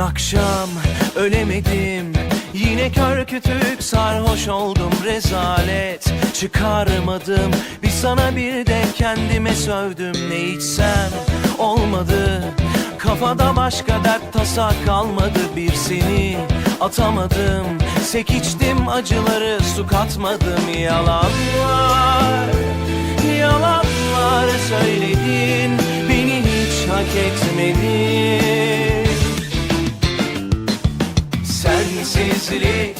akşam ölemedim. Yine kör kütük sarhoş oldum rezalet Çıkarmadım. Bir sana bir de kendime sövdüm Ne içsem olmadı. Kafada başka dert tasa kalmadı bir seni atamadım. Sek içtim acıları su katmadım yalanlar Sensizlik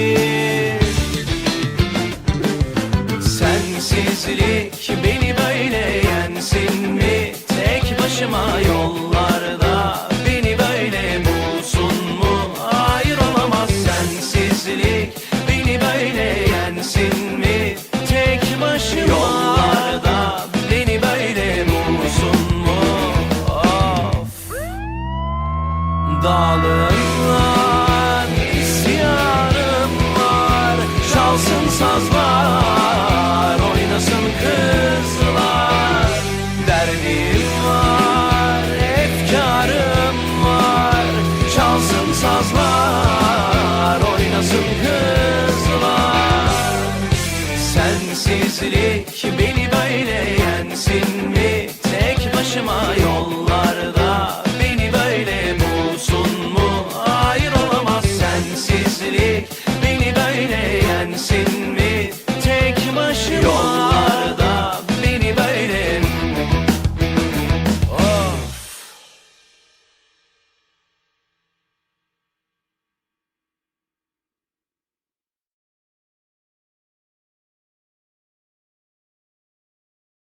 Sensizlik beni böyle yensin mi? Tek başıma yollarda beni böyle bulsun mu? Hayır olamaz sensizlik beni böyle yensin mi? Tek başıma yollarda beni böyle bulsun mu? Of Dağlarımlar, isyanım var Çalsın sazlar, Çalsın sazlar, oynasın kızlar Sensizlik beni böyle